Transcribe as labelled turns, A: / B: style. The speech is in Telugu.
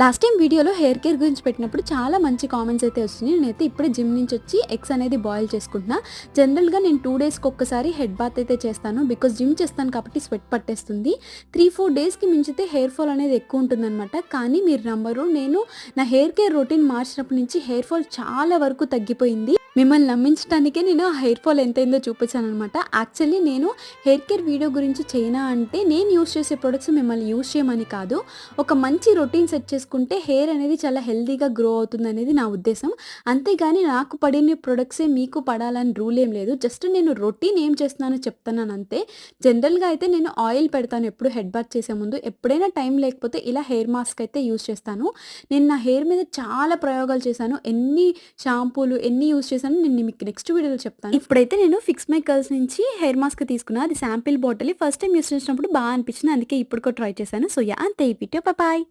A: లాస్ట్ టైం వీడియోలో హెయిర్ కేర్ గురించి పెట్టినప్పుడు చాలా మంచి కామెంట్స్ అయితే వస్తున్నాయి. నేనైతే ఇప్పుడే జిమ్ నుంచి వచ్చి ఎగ్స్ అనేది బాయిల్ చేసుకుంటున్నా. జనరల్గా నేను టూ డేస్కి ఒక్కసారి హెడ్ బాత్ అయితే చేస్తాను. బికాస్ జిమ్ చేస్తాను కాబట్టి స్వెట్ పట్టేస్తుంది. త్రీ ఫోర్ డేస్కి మించితే హెయిర్ ఫాల్ అనేది ఎక్కువ ఉంటుందన్నమాట. కానీ మీరు నమ్మరు నేను నా హెయిర్ కేర్ రొటీన్ మార్చినప్పటి నుంచి హెయిర్ ఫాల్ చాలా వరకు తగ్గిపోయింది. మిమ్మల్ని నమ్మించడానికే నేను ఆ హెయిర్ ఫాల్ ఎంతైందో చూపించాను అనమాట యాక్చువల్లీ నేను హెయిర్ కేర్ వీడియో గురించి చేయనా అంటే నేను యూస్ చేసే ప్రొడక్ట్స్ మిమ్మల్ని యూస్ చేయమని కాదు. ఒక మంచి రొటీన్ సెట్ చేసుకుంటే హెయిర్ అనేది చాలా హెల్దీగా గ్రో అవుతుంది అనేది నా ఉద్దేశం. అంతేగాని నాకు పడిన ప్రొడక్ట్సే మీకు పడాలని రూల్ ఏం లేదు. జస్ట్ నేను రొటీన్ ఏం చేస్తున్నానో చెప్తున్నాను అంతే. జనరల్గా అయితే నేను ఆయిల్ పెడతాను ఎప్పుడు హెడ్ బాత్ చేసే ముందు. ఎప్పుడైనా టైం లేకపోతే ఇలా హెయిర్ మాస్క్ అయితే యూస్ చేస్తాను. నేను నా హెయిర్ మీద చాలా ప్రయోగాలు చేశాను. ఎన్ని షాంపూలు ఎన్ని యూస్ చేశాను నేను మీకు నెక్స్ట్ వీడియోలో చెప్తాను. ఇప్పుడైతే నేను ఫిక్స్ మై కర్ల్స్ నుంచి హెయిర్ మాస్క్ తీసుకున్నా. అది sample bottle first time use చేసినప్పుడు బాగా అనిపించింది. అందుకే ఇప్పుడు కూడా ట్రై చేశాను. సో యా అంతే ఈ వీడియో బాయ్